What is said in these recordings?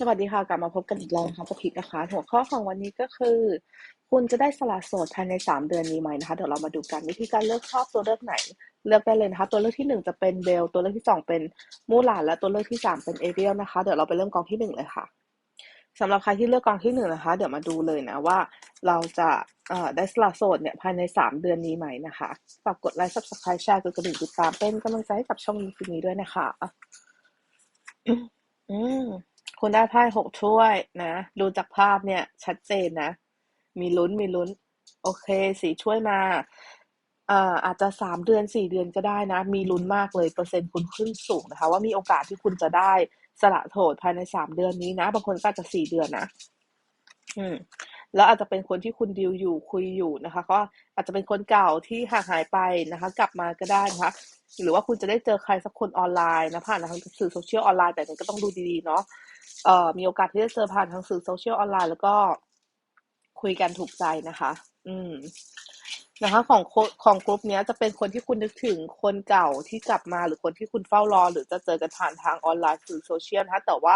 สวัสดีค่ะ กลับมาพบกันอีกแล้วนะคะปพิกนะคะ หัวข้อของวันนี้ก็คือ คุณจะได้สละโสดภายใน 3 เดือนนี้ไหมนะคะ เดี๋ยวเรามาดูกันวิธีการเลือกชอบตัวเลือกไหน เลือกได้เลยนะคะ ตัวเลือกที่ 1 จะเป็นเบล ตัวเลือกที่ 2 เป็นมูหลาน และตัวเลือกที่ 3 เป็นเอเรียลนะคะ เดี๋ยวเราไปเริ่มกองที่ 1 เลยค่ะสำหรับใครที่เลือกกองที่ 1 นะคะ เดี๋ยวมาดูเลยนะว่า เราจะได้สละโสดเนี่ยภายใน 3 เดือนนี้ไหมนะคะฝากกดไลค์ subscribe แชร์กดกระดิ่งติดตามเป็นกำลังใจให้กับช่องนี้ด้วยนะคะ อืม คุณได้ไพ่หกถ้วยนะ ดูจากภาพเนี่ย ชัดเจนนะ มีลุ้นมีลุ้น โอเคสี่ช่วยมาอ่าอาจจะสามเดือนสี่เดือนก็ได้นะ มีลุ้นมากเลยเปอร์เซ็นต์คุณขึ้นสูงนะคะ ว่ามีโอกาสที่คุณจะได้สละโสดภายในสามเดือนนี้นะบางคนก็อาจจะสี่เดือนนะอืมแล้วอาจจะเป็นคนที่คุณดิวอยู่คุยอยู่นะคะ ก็อาจจะเป็นคนเก่าที่ห่างหายไปนะคะ กลับมาก็ได้นะคะหรือว่าคุณจะได้เจอใครสักคนออนไลน์นะผ่านทางสื่อโซเชียลออนไลน์แต่นี้ก็ต้องดูดีๆเนาะ มีโอกาสที่จะเจอผ่านทางสื่อโซเชียลออนไลน์แล้วก็คุยกันถูกใจนะคะ อืมนะคะของของกลุ่มนี้จะเป็นคนที่คุณนึกถึงคนเก่าที่กลับมาหรือคนที่คุณเฝ้ารอ หรือจะเจอกันผ่านทางออนไลน์สื่อโซเชียลนะคะแต่ว่า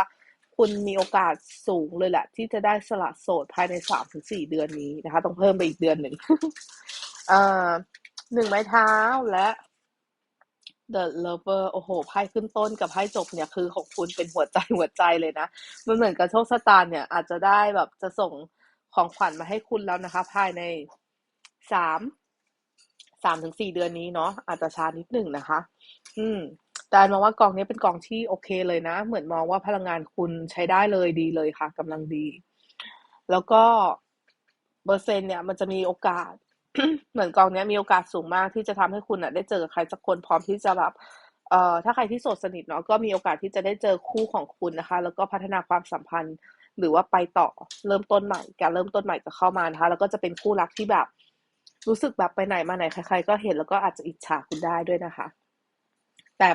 คุณมีโอกาสสูงเลยแหละ ที่จะได้สละโสดภายในสามถึงสี่เดือนนี้นะคะ ต้องเพิ่มไปอีกเดือนหนึ่งอ่าหนึ่งไม้เท้าและ The Lover โอ้โหไพ่ขึ้นต้นกับไพ่จบเนี่ยคือของคุณเป็นหัวใจหัวใจเลยนะ มันเหมือนกับโชคชะตาเนี่ย อาจจะได้แบบจะส่งของขวัญมาให้คุณแล้วนะคะ ภายในสามสามถึงสี่เดือนนี้เนาะอาจจะช้านิดหนึ่งนะคะ อืม แต่มองว่ากองนี้เป็นกองที่โอเคเลยนะ เหมือนมองว่าพลังงานคุณใช้ได้เลยดีเลยค่ะกำลังดี แล้วก็เปอร์เซ็นต์เนี่ยมันจะมีโอกาส เหมือนกองนี้มีโอกาสสูงมากที่จะทำให้คุณอะได้เจอใครสักคนพร้อมที่จะแบบเอ่อถ้าใครที่โสดสนิทเนาะก็มีโอกาสที่จะได้เจอคู่ของคุณนะคะ แล้วก็พัฒนาความสัมพันธ์ หรือว่าไปต่อเริ่มต้นใหม่ การเริ่มต้นใหม่จะเข้ามานะคะ แล้วก็จะเป็นคู่รักที่แบบ รู้สึกแบบไปไหนมาไหนใคร ๆ ก็เห็นแล้วก็อาจจะอิจฉาคุณได้ด้วยนะคะ แต่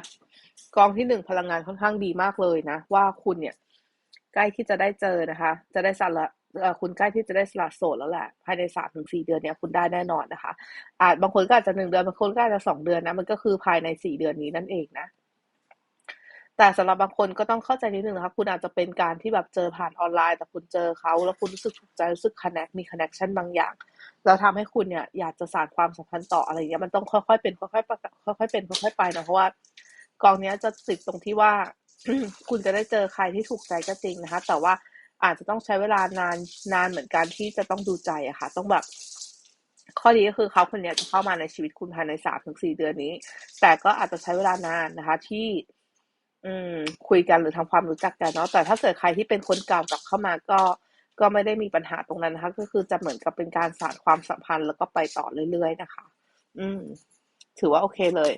กองที่หนึ่งพลังงานค่อนข้างดีมากเลยนะ ว่าคุณเนี่ยใกล้ที่จะได้เจอนะคะ จะได้สละ คุณใกล้ที่จะได้สละโสดแล้วแหละ ภายในสามถึงสี่เดือนเนี้ยคุณได้แน่นอนนะคะ อาจบางคนก็อาจจะหนึ่งเดือนบางคนก็อาจจะสองเดือนนะ มันก็คือภายในสี่เดือนนี้นั่นเองนะแต่สำหรับบางคนก็ต้องเข้าใจนิดนึงนะคะ คุณอาจจะเป็นการที่แบบเจอผ่านออนไลน์ แต่คุณเจอเขาแล้วคุณรู้สึกถูกใจรู้สึกคอนเนคมีคอนเนคชั่นบางอย่างแล้วทำให้คุณเนี่ยอยากจะสานความสัมพันธ์ต่ออะไรเงี้ยมันต้องค่อยๆเป็นค่อยๆค่อยๆเป็นค่อยๆไปนะเพราะว่ากองนี้จะติดตรงที่ว่าคุณจะได้เจอใครที่ถูกใจก็จริงนะคะ แต่ว่า อาจจะต้องใช้เวลานานนานเหมือนกันที่จะต้องดูใจอะค่ะ ต้องแบบข้อดีก็คือเขาคนนี้จะเข้ามาในชีวิตคุณภายในสามถึงสี่เดือนนี้ แต่ก็อาจจะใช้เวลานานนะคะ ที่ อืม คุยกันหรือทำความรู้จักกันเนาะแต่ถ้าเกิดใครที่เป็นคนเก่ากลับเข้ามาก็ก็ไม่ได้มีปัญหาตรงนั้นนะคะ ก็คือจะเหมือนกับเป็นการสานความสัมพันธ์แล้วก็ไปต่อเรื่อยๆนะคะ อืม ถือว่าโอเคเลย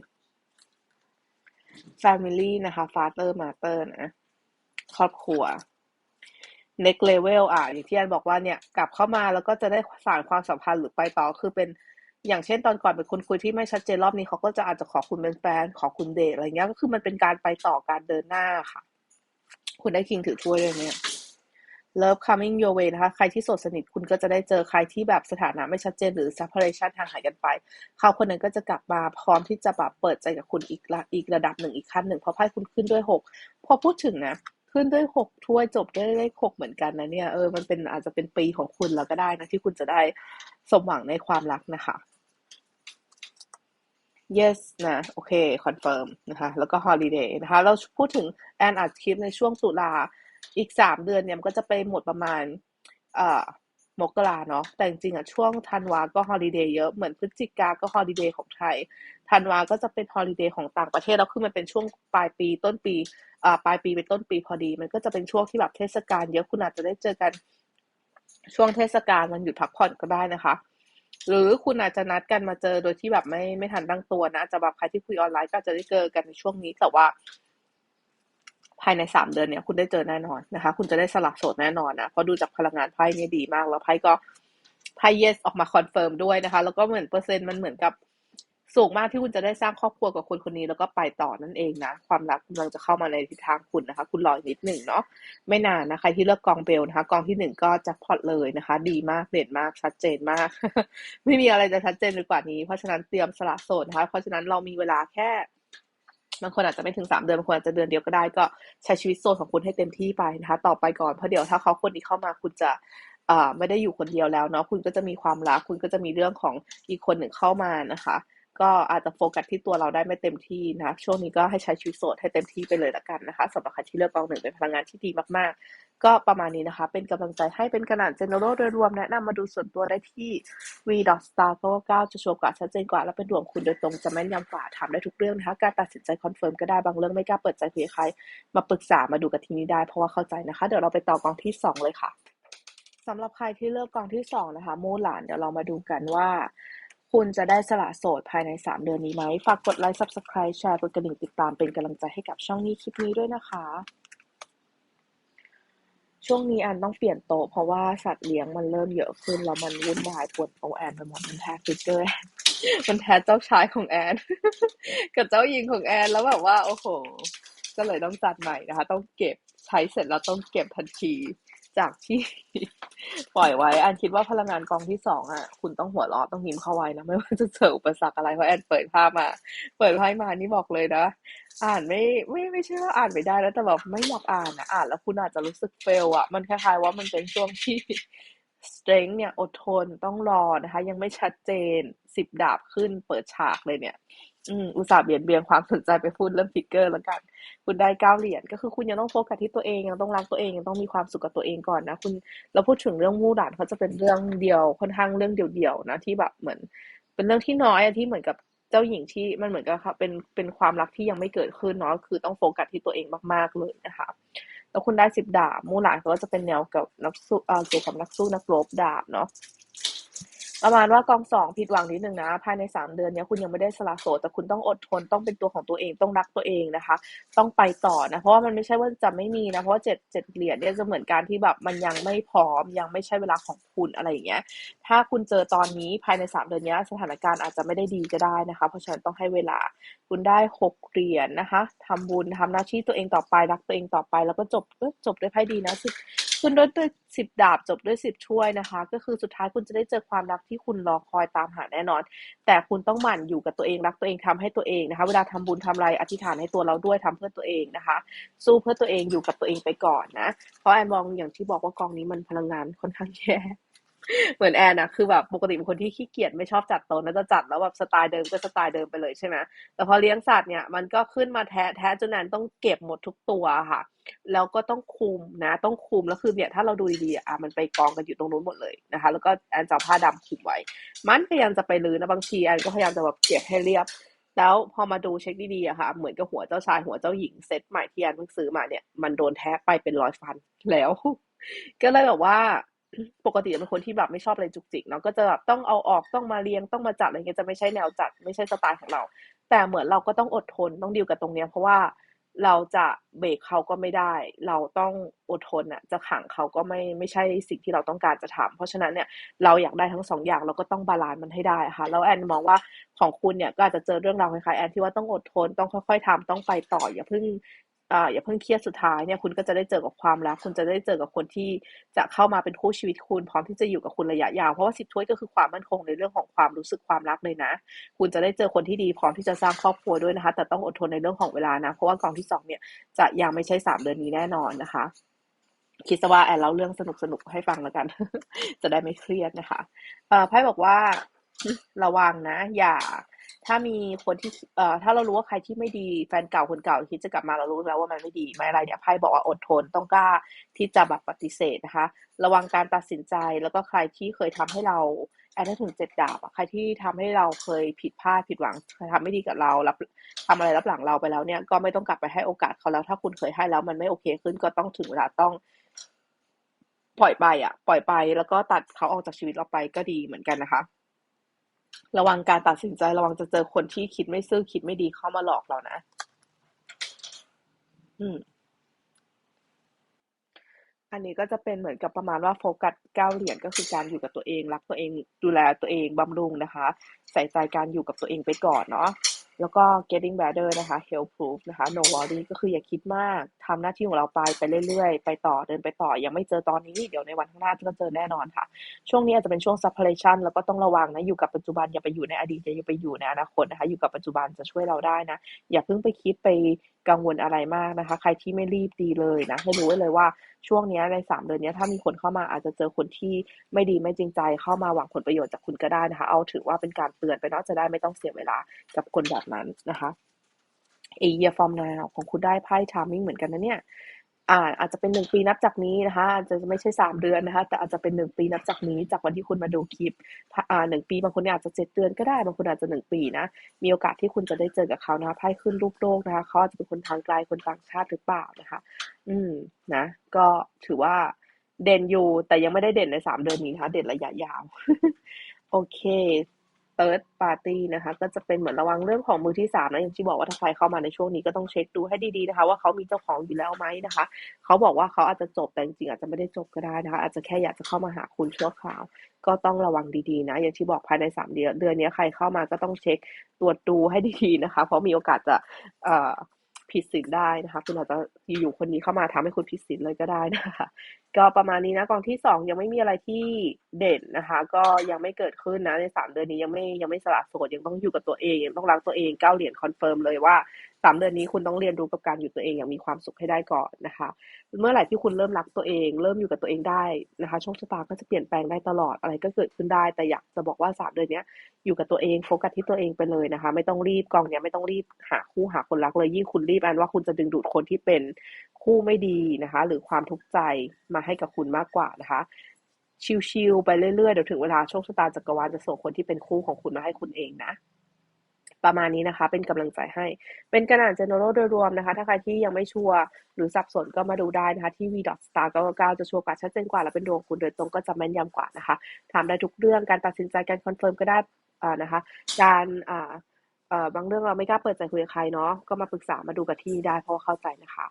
Family นะคะ Father Mother นะ ครอบครัว next level อะอย่างที่อันบอกว่าเนี่ยกลับเข้ามาแล้วก็จะได้สานความสัมพันธ์หรือไปต่อคือเป็นอย่างเช่นตอนก่อนเป็นคนคุยที่ไม่ชัดเจนรอบนี้เขาก็จะอาจจะขอคุณเป็นแฟนขอคุณเดทอะไรเงี้ยก็คือมันเป็นการไปต่อการเดินหน้าค่ะ คุณได้คิงถือถ้วยเลยเนี่ย Love coming your way นะคะ ใครที่โสดสนิทคุณก็จะได้เจอใครที่แบบสถานะไม่ชัดเจนหรือ separation ทางหายกันไป เขาคนนั้นก็จะกลับมาพร้อมที่จะแบบเปิดใจกับคุณอีกระอีกระดับหนึ่งอีกขั้นหนึ่งเพราะไพ่คุณขึ้นด้วยหกพอพูดถึงนะ ขึ้นด้วยหกถ้วยจบด้วยเลขหกเหมือนกันนะเนี่ยเออมันเป็นอาจจะเป็นปีของคุณแล้วก็ได้นะที่คุณจะได้สมหวังในความรักนะคะ yes นะโอเคคอนเฟิร์มนะคะแล้วก็ holiday นะคะเราพูดถึงแอนอัดคลิปในช่วงตุลาอีกสามเดือนเนี่ยมันก็จะไปหมดประมาณ เอ่อ มกราเนาะแต่จริงๆอะช่วงธันวาก็ฮอลิเดย์เยอะเหมือนพฤศจิกาก็ฮอลิเดย์ของไทยธันวาก็จะเป็นฮอลิเดย์ของต่างประเทศแล้วคือมันเป็นช่วงปลายปีต้นปีอ่าปลายปีเป็นต้นปีพอดี มันก็จะเป็นช่วงที่แบบเทศกาลเยอะคุณอาจจะได้เจอกันช่วงเทศกาลมันหยุดพักผ่อนก็ได้นะคะ หรือคุณอาจจะนัดกันมาเจอโดยที่แบบไม่ไม่ทันตั้งตัวนะจะแบบใครที่คุยออนไลน์ก็จะได้เจอกันในช่วงนี้แต่ว่า ภายในสามเดือนเนี่ยคุณได้เจอแน่นอนนะคะ คุณจะได้สลักโสดแน่นอนนะเพราะดูจากพลังงานไพ่เนี่ยดีมาก แล้วไพ่ก็ไพ่ yes ออกมาคอนเฟิร์มด้วยนะคะ แล้วก็เหมือนเปอร์เซ็นต์มันเหมือนกับสูงมากที่คุณจะได้สร้างครอบครัวกับคนคนนี้แล้วก็ไปต่อนั่นเองนะ ความรักกำลังจะเข้ามาในทิศทางคุณนะคะ คุณรออีกนิดหนึ่งเนาะไม่นานนะครที่เลือกกองเบลนะคะ กองที่หนึ่งก็จะพอตเลยนะคะ ดีมากเด่นมากชัดเจนมาก ไม่มีอะไรจะชัดเจนไปกว่านี้ เพราะฉะนั้นเตรียมสละโสดนะคะ เพราะฉะนั้นเรามีเวลาแค่ บางคนอาจจะไม่ถึงสามเดือนบางคนอาจจะเดือนเดียวก็ได้ก็ใช้ชีวิตโซนของคุณให้เต็มที่ไปนะคะ ต่อไปก่อนเพราะเดี๋ยวถ้าเขาคนนี้เข้ามาคุณจะอ่าไม่ได้อยู่คนเดียวแล้วเนาะคุณก็จะมีความรักคุณก็จะมีเรื่องของอีกคนหนึ่งเข้ามานะคะ ก็อาจจะโฟกัสที่ตัวเราได้ไม่เต็มที่นะช่วงนี้ก็ให้ใช้ชีวิตโสดให้เต็มที่ไปเลยละกันนะคะสำหรับใครที่เลือกกองหนึ่งเป็นพลังงานที่ดีมากๆ ก็ประมาณนี้นะคะ เป็นกำลังใจให้เป็นกระดาษ general โดยรวมแนะนำมาดูส่วนตัวได้ที่ v star 9จะชัวร์กว่าชัดเจนกว่า และเป็นดวงคุณโดยตรงจะแม่นยำกว่าถามได้ทุกเรื่องนะคะการตัดสินใจคอนเฟิร์มก็ได้บางเรื่องไม่กล้าเปิดใจคุยใคร มาปรึกษามาดูกับทีนี้ได้เพราะว่าเข้าใจนะคะ เดี๋ยวเราไปต่อกองที่ 2 เลยค่ะสำหรับใครที่เลือกกองที่2นะคะมูหลานเดี๋ยวเรามาดูกันว่า คุณจะได้สละโสดภายใน 3 เดือนนี้ไหม ฝากกดไลค์ subscribe แชร์กดกระดิ่งติดตามเป็นกำลังใจให้กับช่องนี้คลิปนี้ด้วยนะคะ ช่วงนี้แอนต้องเปลี่ยนโต๊ะเพราะว่าสัตว์เลี้ยงมันเริ่มเยอะขึ้นแล้วมันวุ่นวายปวดโต๊ะแอนไปหมดมันแทกฟิกเกอร์มันแทนเจ้าชายของแอน กับเจ้าหญิงของแอนแล้วแบบว่า โอ้โห ก็เลยต้องจัดใหม่นะคะ ต้องเก็บใช้เสร็จแล้วต้องเก็บทันที จากที่ปล่อยไว้แอนคิดว่าพลังงานกองที่สองอะ คุณต้องหัวเราะต้องยิ้มเข้าไว้นะ ไม่ว่าจะเจออุปสรรคอะไร เพราะแอนเปิดภาพมา เปิดไพ่มานี่บอกเลยนะ อ่านไม่ไม่ไม่ใช่ว่าอ่านไม่ได้แล้วแต่แบบไม่อยากอ่านนะอ่านแล้วคุณอาจจะรู้สึกเฟลอะ มันคล้ายๆว่ามันเป็นช่วงที่ strength เนี่ยอดทนต้องรอนะคะ ยังไม่ชัดเจนสิบดาบขึ้นเปิดฉากเลยเนี่ย อืมอุตส่าห์เบียดเบียนความสนใจไปพูดเรื่องฟิกเกอร์แล้วกัน คุณได้เก้าเหรียญก็คือคุณยังต้องโฟกัสที่ตัวเองยังต้องรักตัวเองยังต้องมีความสุขกับตัวเองก่อนนะ คุณเราพูดถึงเรื่องมู่หลานเขาจะเป็นเรื่องเดียวค่อนข้างเรื่องเดียวๆนะที่แบบเหมือน เป็นเรื่องที่น้อยอะที่เหมือนกับเจ้าหญิงที่มันเหมือนกับเป็นเป็นความรักที่ยังไม่เกิดขึ้นเนาะคือต้องโฟกัสที่ตัวเองมากๆเลยนะคะแล้วคุณได้สิบดาบมู่หลานก็จะเป็นแนวกับนักสู้เอ่อเกี่ยวกับนักสู้นักรบดาบเนาะ ประมาณว่ากองสองผิดหวังนิดนึงนะ ภายในสามเดือนเนี้ยคุณยังไม่ได้สละโสดแต่คุณต้องอดทนต้องเป็นตัวของตัวเองต้องรักตัวเองนะคะ ต้องไปต่อนะเพราะว่ามันไม่ใช่ว่าจะไม่มีนะเพราะว่าเจ็ดเจ็ดเหรียญเนี่ยจะเหมือนการที่แบบมันยังไม่พร้อมยังไม่ใช่เวลาของคุณอะไรอย่างเงี้ย ถ้าคุณเจอตอนนี้ภายในสามเดือนนี้สถานการณ์อาจจะไม่ได้ดีก็ได้นะคะ เพราะฉะนั้นต้องให้เวลาคุณได้หกเหรียญนะคะทำบุญทำหน้าที่ตัวเองต่อไปรักตัวเองต่อไป แล้วก็จบจบด้วยไพ่ดีนะสิ คุณด้นด้วยสิบดาบจบด้วยสิบช่วยนะคะ ก็คือสุดท้ายคุณจะได้เจอความรักที่คุณรอคอยตามหาแน่นอน แต่คุณต้องหมั่นอยู่กับตัวเองรักตัวเองทำให้ตัวเองนะคะ เวลาทำบุญทำอะไรอธิษฐานให้ตัวเราด้วยทำเพื่อตัวเองนะคะ สู้เพื่อตัวเองอยู่กับตัวเองไปก่อนนะ เพราะแอนมองอย่างที่บอกว่ากองนี้มันพลังงานค่อนข้างแย่ เหมือนแอนนะคือแบบปกติเป็นคนที่ขี้เกียจไม่ชอบจัดโต๊ะนะจะจัดแล้วแบบสไตล์เดิมก็สไตล์เดิมไปเลยใช่ไหมแต่พอเลี้ยงสัตว์เนี่ยมันก็ขึ้นมาแท้แท้จนแอนต้องเก็บหมดทุกตัวค่ะ แล้วก็ต้องคุมนะ ต้องคุมแล้วคือเนี่ยถ้าเราดูดีๆอะมันไปกองกันอยู่ตรงนู้นหมดเลยนะคะ แล้วก็แอนจะเอาผ้าดำคลุมไว้ มันพยายามจะไปลือนะบางทีแอนก็พยายามจะแบบเก็บให้เรียบแล้วพอมาดูเช็คดีๆอะค่ะ เหมือนกับหัวเจ้าชายหัวเจ้าหญิงเซตใหม่ที่แอนเพิ่งซื้อมาเนี่ย มันโดนแทะไปเป็นรอยฟันแล้ว ก็เลยแบบว่า ปกติเป็นคนที่แบบไม่ชอบอะไรจุกจิกเนาะก็จะแบบต้องเอาออกต้องมาเรียงต้องมาจัดอะไรเงี้ยจะไม่ใช่แนวจัดไม่ใช่สไตล์ของเรา แต่เหมือนเราก็ต้องอดทนต้องดีลกับตรงเนี้ยเพราะว่าเราจะเบรกเขาก็ไม่ได้ เราต้องอดทนอะจะขังเขาก็ไม่ไม่ใช่สิ่งที่เราต้องการจะทำเพราะฉะนั้นเนี่ยเราอยากได้ทั้งสองอย่างเราก็ต้องบาลานซ์มันให้ได้ค่ะแล้วแอนมองว่าของคุณเนี่ยก็อาจจะเจอเรื่องราวคล้ายๆแอนที่ว่าต้องอดทนต้องค่อย ๆทำต้องไปต่ออย่าเพิ่ง อ่าอย่าเพิ่งเครียดสุดท้ายเนี่ยคุณก็จะได้เจอกับความรัก คุณจะได้เจอกับคนที่จะเข้ามาเป็นคู่ชีวิตคุณ พร้อมที่จะอยู่กับคุณระยะยาวเพราะว่าสิบถ้วยก็คือความมั่นคงในเรื่องของความรู้สึกความรักเลยนะ คุณจะได้เจอคนที่ดีพร้อมที่จะสร้างครอบครัวด้วยนะคะ แต่ต้องอดทนในเรื่องของเวลานะ เพราะว่ากองที่สองเนี่ยจะยังไม่ใช่สามเดือนนี้แน่นอนนะคะคิดซะว่าแอนเล่าเรื่องสนุกๆให้ฟังแล้วกัน จะได้ไม่เครียดนะคะไพ่บอกว่าระวังนะ อย่า ถ้ามีคนที่เอ่อถ้าเรารู้ว่าใครที่ไม่ดีแฟนเก่าคนเก่าคิดจะกลับมาเรารู้แล้วว่ามันไม่ดีไม่อะไรเนี่ยไพ่บอกว่าอดทนต้องกล้าที่จะแบบปฏิเสธนะคะ ระวังการตัดสินใจแล้วก็ใครที่เคยทำให้เราแอนได้ถึงเจ็ดดาบใครที่ทำให้เราเคยผิดพลาดผิดหวังเคยทำไม่ดีกับเรารับทำอะไรรับหลังเราไปแล้วเนี่ยก็ไม่ต้องกลับไปให้โอกาสเขาแล้ว ถ้าคุณเคยให้แล้วมันไม่โอเคขึ้นก็ต้องถึงเวลาต้องปล่อยไปอะ ปล่อยไปแล้วก็ตัดเขาออกจากชีวิตเราไปก็ดีเหมือนกันนะคะ ระวังการตัดสินใจ ระวังจะเจอคนที่คิดไม่ซื่อคิดไม่ดีเข้ามาหลอกเรานะ อืม อันนี้ก็จะเป็นเหมือนกับประมาณว่าโฟกัสเก้าเหรียญก็คือการอยู่กับตัวเอง รักตัวเองดูแลตัวเองบำรุงนะคะ ใส่ใจการอยู่กับตัวเองไปก่อนเนาะ แล้วก็ getting better นะคะ health proof นะคะ no worry ก็คืออย่าคิดมากทำหน้าที่ของเราไปไปเรื่อยๆ ไปต่อเดินไปต่อ ยังไม่เจอตอนนี้ เดี๋ยวในวันข้างหน้าก็เจอแน่นอนค่ะ ช่วงนี้อาจจะเป็นช่วง separation แล้วก็ต้องระวังนะ อยู่กับปัจจุบันอย่าไปอยู่ในอดีตอย่าไปอยู่ในอนาคตนะคะ อยู่กับปัจจุบันจะช่วยเราได้นะ อย่าเพิ่งไปคิดไปกังวลอะไรมากนะคะ ใครที่ไม่รีบดีเลยนะให้รู้ไว้เลยว่าช่วงนี้ในสามเดือนนี้ถ้ามีคนเข้ามาอาจจะเจอคนที่ไม่ดีไม่จริงใจเข้ามาหวังผลประโยชน์จากคุณก็ได้นะคะ เอาถือว่าเป็นการเตือนไปเนาะจะได้ไม่ต้องเสียเวลากับคนแบบนั้นนะคะเอเยฟอร์มนาวของคุณได้ไพ่ทามมิ่งเหมือนกันนะเนี่ยอ่าอาจจะเป็นหนึ่งปีนับจากนี้นะคะอาจจะไม่ใช่สามเดือนนะคะ แต่อาจจะเป็นหนึ่งปีนับจากนี้จากวันที่คุณมาดูคลิปอ่าหนึ่งปีบางคนอาจจะเจ็ดเดือนก็ได้บางคนอาจจะหนึ่งปีนะมีโอกาสที่คุณจะได้เจอกับเขานะไพ่ขึ้นรูปโลกนะคะเขาอาจจะเป็นคนทางไกลคนต่างชาติหรือเปล่านะคะ อืมนะ ก็ถือว่าเด่นอยู่แต่ยังไม่ได้เด่นในสามเดือนนี้นะคะ เด่นระยะยาว โอเค third party นะคะ ก็จะเป็นเหมือนระวังเรื่องของมือที่สามนะอย่างที่บอกว่าถ้าใครเข้ามาในช่วงนี้ก็ต้องเช็คดูให้ดีๆนะคะ ว่าเขามีเจ้าของอยู่แล้วไหมนะคะ เขาบอกว่าเขาอาจจะจบแต่จริงๆอาจจะไม่ได้จบก็ได้นะคะ อาจจะแค่อยากจะเข้ามาหาคุณชั่วคราว ก็ต้องระวังดีๆนะ อย่างที่บอกภายในสามเดือนเดือนนี้ใครเข้ามาก็ต้องเช็คตรวจดูให้ดีๆนะคะ เพราะมีโอกาสจะเอ่อผิดศีลได้นะคะ คุณอาจจะอยู่คนนี้เข้ามาทำให้คุณผิดศีลเลยก็ได้นะคะ ก็ประมาณนี้นะกองที่สองยังไม่มีอะไรที่เด่นนะคะ ก็ยังไม่เกิดขึ้นนะในสามเดือนนี้ยังไม่ยังไม่สละโสดยังต้องอยู่กับตัวเองยังต้องรักตัวเองเก้าเหรียญคอนเฟิร์มเลยว่าสามเดือนนี้คุณต้องเรียนรู้กับการอยู่ตัวเองอย่างมีความสุขให้ได้ก่อนนะคะ เมื่อไหร่ที่คุณเริ่มรักตัวเอง เริ่มอยู่กับตัวเองได้นะคะโชคชะตาก็จะเปลี่ยนแปลงได้ตลอดอะไรก็เกิดขึ้นได้ แต่อยากจะบอกว่าสามเดือนนี้อยู่กับตัวเองโฟกัสที่ตัวเองไปเลยนะคะ ไม่ต้องรีบกองเนี้ยไม่ต้องรีบหาคู่หาคนรักเลยยิ่งคุณรีบอันว่าคุณจะดึงดูดคนที่เป็นคู่ไม่ดีนะคะ หรือความทุกข์ใจมาให้กับคุณมากกว่านะคะ ชิลๆไปเรื่อยๆเดี๋ยวถึงเวลาโชคชะตาจักรวาลจะส่งคนที่เป็นคู่ของคุณมาให้คุณเองนะประมาณนี้นะคะ เป็นกำลังใจให้ เป็นกระดาน general โดยรวมนะคะ ถ้าใครที่ยังไม่ชัวร์หรือสับสนก็มาดูได้นะคะ ที่ v star 99จะชัวร์กว่าชัดเจนกว่า และเป็นดวงคุณโดยตรงก็จะแม่นยำกว่านะคะ ถามได้ทุกเรื่องการตัดสินใจการคอนเฟิร์มก็ได้อ่านะคะ การอ่าบางเรื่องเราไม่กล้าเปิดใจคุยกับใครเนาะก็มาปรึกษามาดูกับที่ได้เพราะเข้าใจนะคะ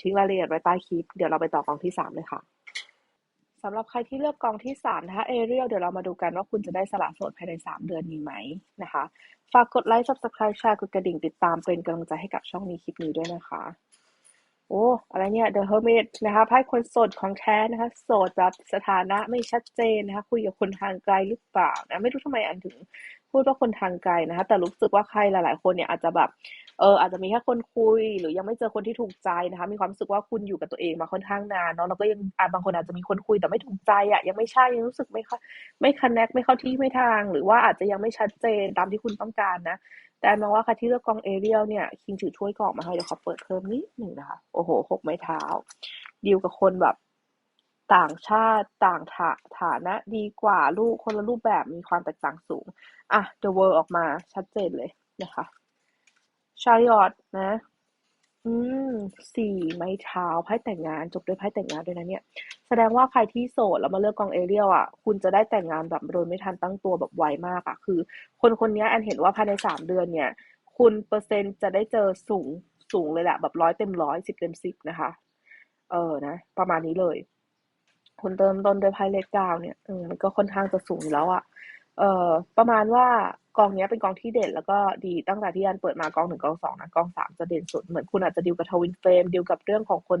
ทิ้งรายละเอียดไว้ใต้คลิป เดี๋ยวเราไปต่อกองที่สามเลยค่ะสำหรับใครที่เลือกกองที่สามนะคะเอเรียลเดี๋ยวเรามาดูกันว่าคุณจะได้สละโสดภายในสามเดือนนี้ไหมนะคะ ฝากกดไลค์ subscribe แชร์กดกระดิ่งติดตามเป็นกำลังใจให้กับช่องนี้คลิปนี้ด้วยนะคะ โอ้ อะไรเนี่ย The Hermit นะคะไพ่คนโสดของแท้นะคะ โสดแบบสถานะไม่ชัดเจนนะคะ คุยกับคนทางไกลหรือเปล่านะ ไม่รู้ทำไมอันถึงพูดว่าคนทางไกลนะคะ แต่รู้สึกว่าใครหลาย ๆ คนเนี่ยอาจจะแบบ เอออาจจะมีแค่คนคุย หรือยังไม่เจอคนที่ถูกใจนะคะ มีความรู้สึกว่าคุณอยู่กับตัวเองมาค่อนข้างนานเนาะแล้วก็ยังอาบางคนอาจจะมีคนคุยแต่ไม่ถูกใจอะยังไม่ใช่ยังรู้สึกไม่ค่อยไม่คันแนกไม่เข้าที่ไม่ทาง หรือว่าอาจจะยังไม่ชัดเจนตามที่คุณต้องการนะแต่มองว่าใครที่เลือกกองเอเรียลเนี่ยคิงถือถ้วยกองมาให้เดี๋ยวขอเปิดเพิ่มนิดหนึ่งนะคะ โอ้โหหกไม้เท้าดีลกับคนแบบต่างชาติต่างฐาฐานะ ดีกว่าลูกคนละรูปแบบมีความแตกต่างสูง อะ The World ออกมาชัดเจนเลยนะคะ ชายอดนะ อืม สี่ไม้เท้าไพ่แต่งงาน จบด้วยไพ่แต่งงานด้วยนะเนี่ย แสดงว่าใครที่โสดแล้วมาเลือกกองเอเรียลอะ คุณจะได้แต่งงานแบบโดยไม่ทันตั้งตัวแบบไวมากอะ คือ คนคนนี้แอนเห็นว่าภายในสามเดือนเนี่ย คุณเปอร์เซ็นต์จะได้เจอสูงสูงเลยแหละแบบร้อยเต็มร้อยสิบเต็มสิบนะคะ เออนะ ประมาณนี้เลย คุณเติมต้นด้วยไพ่เลขเก้าเนี่ยเออมันก็ค่อนข้างจะสูงอยู่แล้วอะ เอ่อประมาณว่ากองนี้เป็นกองที่เด่นแล้วก็ดีตั้งแต่ที่อันเปิดมากองหนึ่งกองสองนะกองสามจะเด่นสุด เหมือนคุณอาจจะดิวกับทวินเฟรมดิวกับเรื่องของคน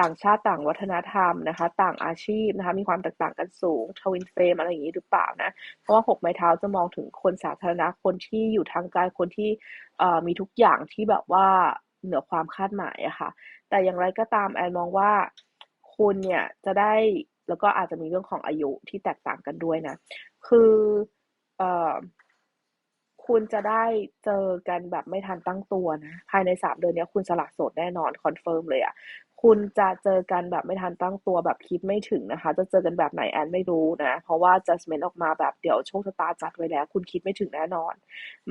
ต่างชาติต่างวัฒนธรรมนะคะ ต่างอาชีพนะคะ มีความแตกต่างกันสูงทวินเฟรมอะไรอย่างนี้หรือเปล่านะ เพราะว่าหกไม้เท้าจะมองถึงคนสาธารณะคนที่อยู่ทางไกลคนที่เอ่อมีทุกอย่างที่แบบว่าเหนือความคาดหมายอะค่ะ แต่อย่างไรก็ตามแอนมองว่าคุณเนี่ยจะได้ แล้วก็อาจจะมีเรื่องของอายุที่แตกต่างกันด้วยนะ คือเอ่อคุณจะได้เจอกันแบบไม่ทันตั้งตัวนะ ภายในสามเดือนนี้คุณสละโสดแน่นอนคอนเฟิร์มเลยอะ คุณจะเจอกันแบบไม่ทันตั้งตัวแบบคิดไม่ถึงนะคะ จะเจอกันแบบไหนแอนไม่รู้นะ เพราะว่า judgment ออกมาแบบเดี๋ยวโชคชะตาจัดไว้แล้ว คุณคิดไม่ถึงแน่นอน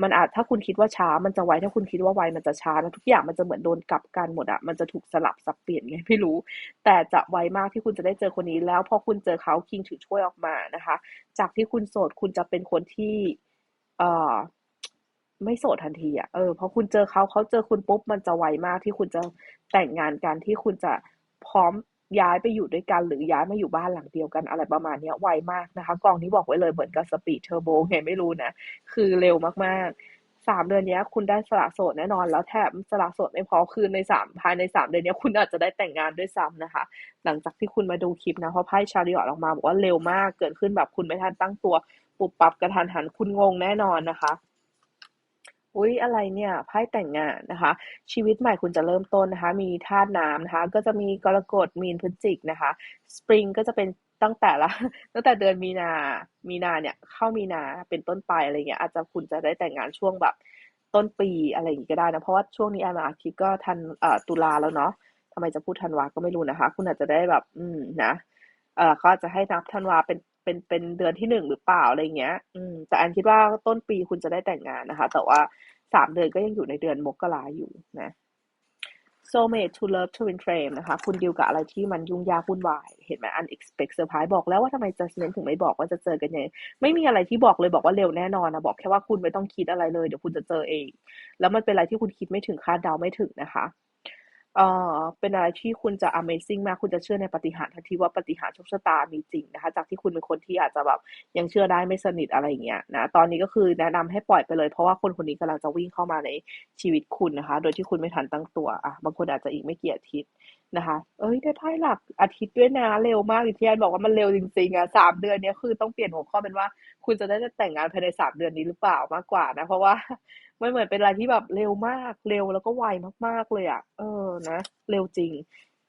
มันอาจถ้าคุณคิดว่าช้ามันจะไวถ้าคุณคิดว่าไวมันจะช้านะทุกอย่างมันจะเหมือนโดนกลับกันหมดอะมันจะถูกสลับสับเปลี่ยนไงไม่รู้ แต่จะไวมากที่คุณจะได้เจอคนนี้แล้วพอคุณเจอเขาคิงถือช่วยออกมานะคะ จากที่คุณโสดคุณจะเป็นคนที่ เอ่อ ไม่โสดทันทีอะเออพอคุณเจอเขาเขาเจอคุณปุ๊บมันจะไวมากที่คุณจะแต่งงานกันที่คุณจะพร้อมย้ายไปอยู่ด้วยกันหรือย้ายมาอยู่บ้านหลังเดียวกันอะไรประมาณนี้ไวมากนะคะ กองนี้บอกไว้เลยเหมือนกับสปีดเทอร์โบไงไม่รู้นะ คือเร็วมากๆสามเดือนนี้คุณได้สละโสดแน่นอน แล้วแถมสละโสดไม่พอคือในสามภายในสามเดือนนี้คุณอาจจะได้แต่งงานด้วยซ้ำนะคะ หลังจากที่คุณมาดูคลิปนะเพราะไพ่ชาริออตออกมาบอกว่าเร็วมากเกิดขึ้นแบบคุณไม่ทันตั้งตัวปุบปับกระทันหันคุณงงแน่นอนนะคะ อุ๊ย อะไรเนี่ย ไพ่แต่งงานนะคะ ชีวิตใหม่คุณจะเริ่มต้นนะคะ มีธาตุน้ำนะคะ ก็จะมีกรกฎ มีน พฤศจิกนะคะ สปริงก็จะเป็นตั้งแต่ละ ตั้งแต่เดือนมีนา มีนาเนี่ย เข้ามีนาเป็นต้นไปอะไรเงี้ย อาจจะคุณจะได้แต่งงานช่วงแบบต้นปีอะไรอย่างงี้ก็ได้นะ เพราะว่าช่วงนี้อามาอาทิตย์ก็ทันเอ่อตุลาแล้วเนาะทำไมจะพูดธันวาก็ไม่รู้นะคะ คุณอาจจะได้แบบ อืม นะ เอ่อเขาอาจจะให้นับธันวาเป็น เป็นเป็นเดือนที่หนึ่งหรือเปล่าอะไรเงี้ย อืม แต่อันคิดว่าต้นปีคุณจะได้แต่งงานนะคะ แต่ว่าสามเดือนก็ยังอยู่ในเดือนมกราอยู่นะ soulmate to love twin flame นะคะ คุณดิวกับอะไรที่มันยุ่งยากวุ่นวาย เห็นไหม unexpected surprise บอกแล้วว่าทำไม judgment ถึงไม่บอกว่าจะเจอกันยังไงไม่มีอะไรที่บอกเลยบอกว่าเร็วแน่นอนนะ บอกแค่ว่าคุณไม่ต้องคิดอะไรเลย เดี๋ยวคุณจะเจอเอง แล้วมันเป็นอะไรที่คุณคิดไม่ถึงคาดเดาไม่ถึงนะคะ เอ่อเป็นอะไรที่คุณจะ Amazing มาก คุณจะเชื่อในปาฏิหาริย์ทันทีว่าปาฏิหาริย์โชคชะตามีจริงนะคะ จากที่คุณเป็นคนที่อาจจะแบบยังเชื่อได้ไม่สนิทอะไรอย่างเงี้ยนะ ตอนนี้ก็คือแนะนำให้ปล่อยไปเลย เพราะว่าคนคนนี้กำลังจะวิ่งเข้ามาในชีวิตคุณนะคะ โดยที่คุณไม่ทันตั้งตัว อะ บางคนอาจจะอีกไม่กี่อาทิตย์ นะคะ เอ้ยได้ไพ่หลักอาทิตย์ด้วยนะเร็วมากอย่างที่แอนบอกว่ามันเร็วจริงๆอะสามเดือนเนี้ยคือต้องเปลี่ยนหัวข้อเป็นว่า คุณจะได้แต่งงานภายในสามเดือนนี้หรือเปล่ามากกว่านะ เพราะว่ามันเหมือนเป็นอะไรที่แบบเร็วมากเร็วแล้วก็ไวมากๆเลยอะเออนะ เร็วจริง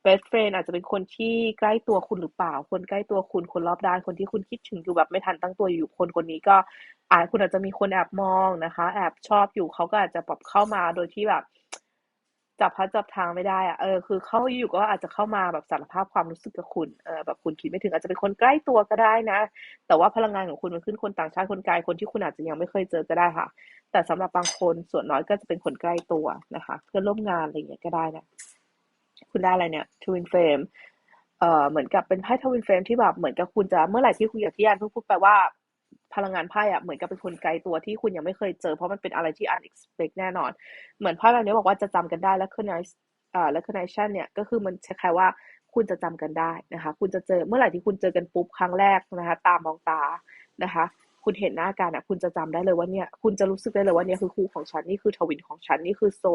best friend อาจจะเป็นคนที่ใกล้ตัวคุณหรือเปล่า คนใกล้ตัวคุณคนรอบด้านคนที่คุณคิดถึงอยู่แบบไม่ทันตั้งตัวอยู่คนคนนี้ก็อาจคุณอาจจะมีคนแอบมองนะคะ แอบชอบอยู่เขาก็อาจจะแบบเข้ามาโดยที่แบบ จับพัดจับทางไม่ได้อะเออคือเขาอยู่ก็อาจจะเข้ามาแบบสารภาพความรู้สึกกับคุณเออแบบคุณคิดไม่ถึงอาจจะเป็นคนใกล้ตัวก็ได้นะ แต่ว่าพลังงานของคุณมันขึ้นคนต่างชาติคนไกลคนที่คุณอาจจะยังไม่เคยเจอก็ได้ค่ะ แต่สำหรับบางคนส่วนน้อยก็จะเป็นคนใกล้ตัวนะคะ เพื่อนร่วมงานอะไรอย่างเงี้ยก็ได้นะคุณได้อะไรเนี่ย twin flame เอ่อเหมือนกับเป็นไพ่ twin flame ที่แบบเหมือนกับคุณจะเมื่อไหร่ที่คุณอยางที่อันพูดไปว่า พลังงานไพ่อะเหมือนกับเป็นคนไกลตัวที่คุณยังไม่เคยเจอ เพราะมันเป็นอะไรที่ unexpected แน่นอน เหมือนไพ่แบนี้บอกว่าจะจำกันได้แล้ว recognize อ่า recognition เนี่ยก็คือมันคล้ายๆว่าคุณจะจำกันได้นะคะ คุณจะเจอเมื่อไหร่ที่คุณเจอกันปุ๊บครั้งแรกนะคะ ตามองตานะคะ คุณเห็นหน้ากันอะ คุณจะจำได้เลยว่าเนี่ย คุณจะรู้สึกได้เลยว่าเนี่ยคือคู่ของฉันนี่คือทวินของฉันนี่คือโซ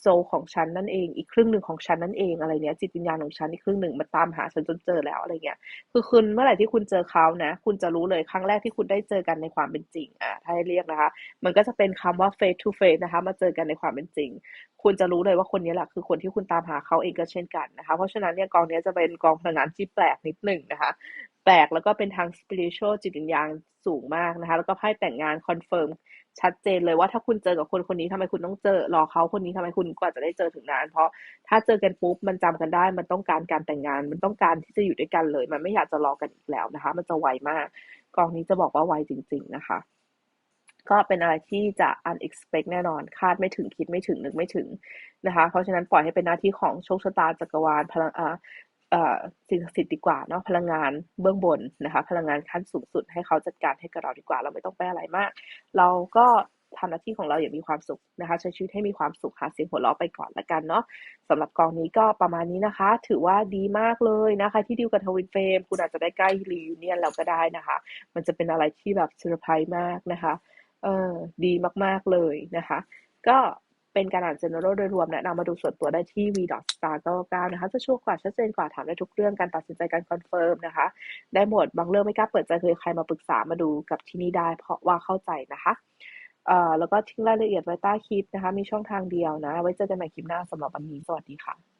โซของฉันนั่นเอง อีกครึ่งหนึ่งของฉันนั่นเองอะไรเนี้ยจิตวิญญาณของฉันอีกครึ่งหนึ่งมาตามหาฉันจนเจอแล้วอะไรเงี้ยคือคุณเมื่อไหร่ที่คุณเจอเขานะ คุณจะรู้เลยครั้งแรกที่คุณได้เจอกันในความเป็นจริงอ่าถ้าให้เรียกนะคะ มันก็จะเป็นคำว่า face to face นะคะ มาเจอกันในความเป็นจริง คุณจะรู้เลยว่าคนนี้แหละคือคนที่คุณตามหาเขาเองก็เช่นกันนะคะ เพราะฉะนั้นเนี่ยกองนี้จะเป็นกองพลังงานที่แปลกนิดหนึ่งนะคะ แปลกแล้วก็เป็นทาง spiritual จิตวิญญาณสูงมากนะคะ แล้วก็ไพ่แต่งงานคอนเฟิร์มชัดเจนเลยว่าถ้าคุณเจอกับคนคนนี้ทำไมคุณต้องเจอรอเขาคนนี้ทำไมคุณกว่าจะได้เจอถึงนาน เพราะถ้าเจอกันปุ๊บมันจำกันได้ มันต้องการการแต่งงาน มันต้องการที่จะอยู่ด้วยกันเลย มันไม่อยากจะรอกันอีกแล้วนะคะ มันจะไวมาก กองนี้จะบอกว่าไวจริง ๆนะคะ ก็เป็นอะไรที่จะ unexpect แน่นอน คาดไม่ถึงคิดไม่ถึงนึกไม่ถึงนะคะ เพราะฉะนั้นปล่อยให้เป็นหน้าที่ของโชคชะตาจักรวาลพลังอ่า สิ่งศักดิ์สิทธิ์ดีกว่าเนาะพลังงานเบื้องบนนะคะ พลังงานขั้นสูงสุดให้เขาจัดการให้กับเราดีกว่า เราไม่ต้องไปอะไรมาก เราก็ทำหน้าที่ของเราอย่างมีความสุขนะคะ ใช้ชีวิตให้มีความสุขหาเสียงหัวเราะไปก่อนละกันเนาะสำหรับกองนี้ก็ประมาณนี้นะคะ ถือว่าดีมากเลยนะคะ ที่ดิวกับทวินเฟมคุณอาจจะได้ใกล้รีวิเนียนเราก็ได้นะคะ มันจะเป็นอะไรที่แบบเซอร์ไพรส์มากนะคะเออดีมากๆเลยนะคะ ก็ เป็นการอ่าน general โดยรวมแนะนำมาดูส่วนตัวได้ที่ v star 99นะคะจะชัวร์กว่าชัดเจนกว่าถามได้ทุกเรื่องการตัดสินใจการคอนเฟิร์มนะคะ ได้หมดบางเรื่องไม่กล้าเปิดใจคือใครมาปรึกษามาดูกับที่นี่ได้ เพราะว่าเข้าใจนะคะเอ่อแล้วก็ทิ้งรายละเอียดไว้ใต้คลิปนะคะ มีช่องทางเดียวนะ ไว้เจอกันใหม่คลิปหน้าสำหรับวันนี้ สวัสดีค่ะ